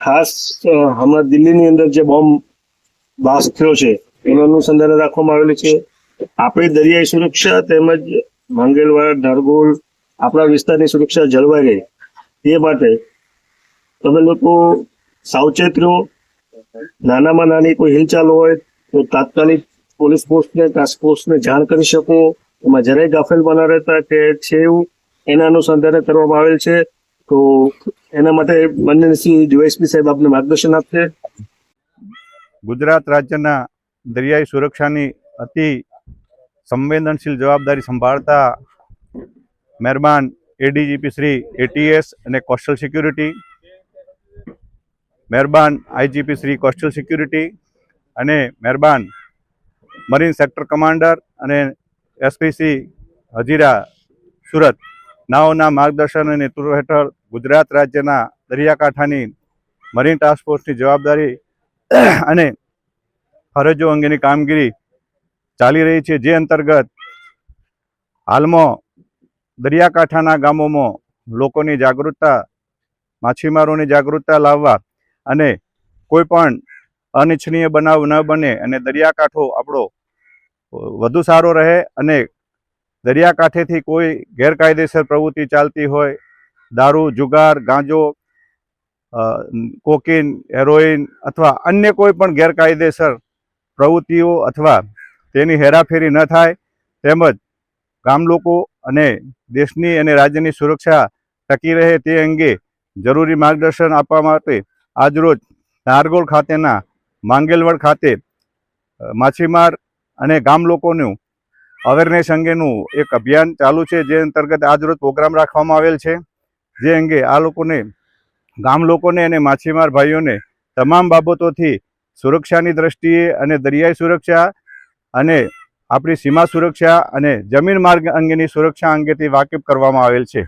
ખાસ હમણાં દિલ્હીની અંદર જે બોમ્બ બ્લાસ્ટ થયો છે, એનું અનુસંધાને રાખવામાં આવેલું છે. આપણી દરિયાઈ સુરક્ષા તેમજ માંગેલવાડ નરગોલ આપણા વિસ્તારની સુરક્ષા જળવાઈ રહે. એ માટે તમે લોકો સાવચેત રહો. નાનામાં નાની કોઈ હિલચાલ હોય તો તાત્કાલિક પોલીસ ફોર્સને ટાસ્ક ફોર્સને જાણ કરી શકો. એમાં જરાય ગાફેલ બના રહેતા કે છે એવું. એના અનુસંધાને કરવામાં આવેલ છે. તો એના માટે બંને ડીવાયસપી સાહેબ આપને માર્ગદર્શન આપશે. ગુજરાત રાજ્યના દરિયાઈ સુરક્ષાની અતિ સંવેદનશીલ જવાબદારી સંભાળતા મહેરબાન એડીજીપી શ્રી એટીએસ અને કોસ્ટલ સિક્યુરિટી મહેરબાન આઈજીપી શ્રી કોસ્ટલ સિક્યુરિટી અને મહેરબાન મરીન સેક્ટર કમાન્ડર અને એસપી શ્રી હજીરા સુરત. નાઓના માર્ગદર્શન અને નેતૃત્વ હેઠળ ગુજરાત રાજ્યના દરિયાકાંઠાની મરીન ટાસ્ક જવાબદારી અને ફરજો અંગેની કામગીરી ચાલી રહી છે. જે અંતર્ગત હાલમાં દરિયાકાંઠાના ગામોમાં લોકોની જાગૃતતા, માછીમારોની જાગૃતતા લાવવા અને કોઈ પણ અનિચ્છનીય બનાવ ન બને અને દરિયાકાંઠો આપણો વધુ સારો રહે અને દરિયાકાંઠેથી કોઈ ગેરકાયદેસર પ્રવૃત્તિ ચાલતી હોય દારૂ, જુગાર, ગાંજો કોકીન, હેરોઈન અથવા અન્ય કોઈ પણ ગેરકાયદેસર પ્રવૃત્તિઓ અથવા તેની હેરાફેરી ન થાય, તેમજ ગામ લોકો અને દેશની અને રાજ્યની સુરક્ષા ટકી રહે તે અંગે જરૂરી માર્ગદર્શન આપવા માટે આજરોજ નારગોલ ખાતેના માંગેલવડ ખાતે માછીમાર અને ગામ લોકોનું અવેરનેસ અંગેનું એક અભિયાન ચાલુ છે, જે અંતર્ગત આજરોજ પ્રોગ્રામ રાખવામાં આવેલ છે. જે અંગે આ લોકોને, ગામ લોકોને અને માછીમાર ભાઈઓને તમામ બાબતોથી સુરક્ષાની દ્રષ્ટિએ અને દરિયાઈ સુરક્ષા અને આપણી સીમા સુરક્ષા અને જમીન માર્ગ અંગેની સુરક્ષા અંગેથી વાકેફ કરવામાં આવેલ છે.